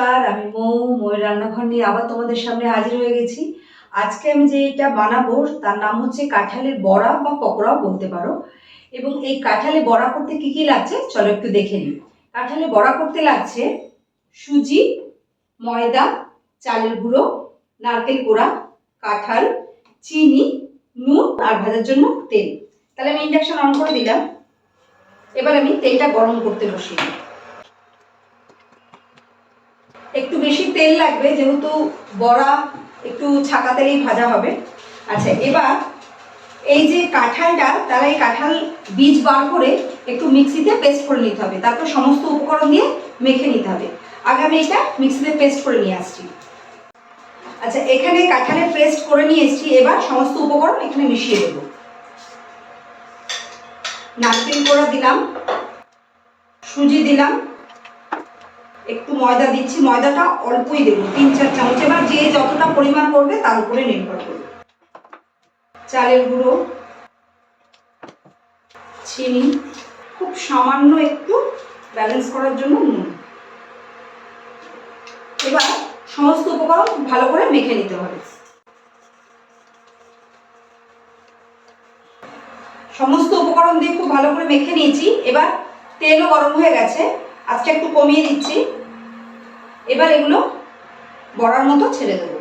নমস্কার, আমি মৌ, ময়ের রান্নাঘর নিয়ে আবার তোমাদের সামনে হাজির হয়ে গেছি। আজকে আমি যে এটা বানাবো, তার নাম হচ্ছে কাঁঠালের বড়া বা পকোড়াও বলতে পারো। এবং এই কাঁঠালে বড়া করতে কি কি লাগছে, চলো একটু দেখে নিই। কাঁঠালে বড়া করতে লাগছে সুজি, ময়দা, চালের গুঁড়ো, নারকেল কোড়া, কাঁঠাল, চিনি, নুন আর ভাজার জন্য তেল। তাহলে আমি ইন্ডাকশন অন করে দিলাম। এবার আমি তেলটা গরম করতে বসিয়ে দিই। একটু বেশি তেল লাগবে, যেহেতু বড়া একটু ছাকা তেলেই ভাজা হবে। আচ্ছা এবার এই যে কাঁঠালটা তারা এই কাঁঠাল বীজ বার করে একটু মিক্সিতে পেস্ট করে নিতে হবে। তারপর সমস্ত উপকরণ দিয়ে মেখে নিতে হবে। আগে আমি এটা মিক্সিতে পেস্ট করে নিয়ে আসছি। আচ্ছা এখানে কাঁঠালের পেস্ট করে নিয়ে এসেছি। এবার সমস্ত উপকরণ এখানে মিশিয়ে দেবো। নারকেল কোড়া দিলাম, সুজি দিলাম একটু ময়দা দিচ্ছি, ময়দাটা অল্পই দেবো, তিন চার চামচ। এবার যে যতটা পরিমাণ করবে তার উপরে নির্ভর করবে। চালের গুঁড়ো, চিনি, খুব সামান্য একটু ব্যালেন্স করার জন্য নুন। এবার সমস্ত উপকরণ ভালো করে মেখে নিতে হবে। সমস্ত উপকরণ দিয়ে খুব ভালো করে মেখে নিয়েছি। এবার তেলও গরম হয়ে গেছে। আজকে একটু কমিয়ে দিচ্ছি। এবার এগুলো বড়ার মতো ছেড়ে দেবো।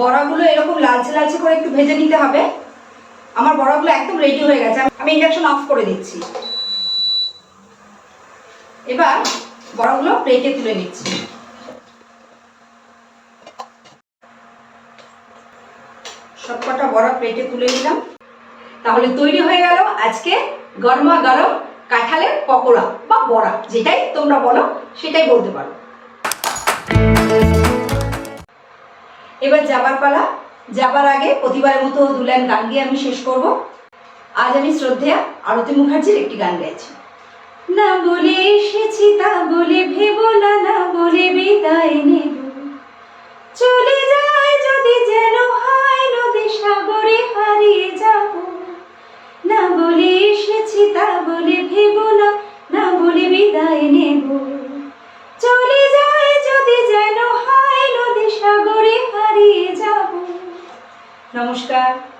বড়াগুলো এরকম লালচে লালচে করে একটু ভেজে নিতে হবে। আমার বড়াগুলো একদম রেডি হয়ে গেছে। আমি ইন্ডাকশন অফ করে দিচ্ছি। এবার বড়াগুলো প্লেটে তুলে নিচ্ছি। সবকটা বড়া প্লেটে তুলে নিলাম। তাহলে তৈরি হয়ে গেল আজকে গরমা গরম কাঁঠালের পকোড়া বা বড়া, যেটাই তোমরা বলো, সেটাই বলতে পারো। এবার যাবার পালা। যাবার আগে প্রতিবারের মতো দু লাইন গান গিয়ে আমি শেষ করব। আজ আমি শ্রদ্ধেয়া আরতি মুখার্জির একটি গান গাইছি। না বলে এসেছি, তা বলে ভেব না না বলে বিদায় নেব। চলে যায় যদি যেন হয়, নদী সাগরে হারিয়ে যাব। না বলে এসেছি, তা বলে ভেব না না বলে বিদায় নেব। চলে যায় যদি যেন হয়, নদী সাগরে হারিয়ে যাব। নমস্কার।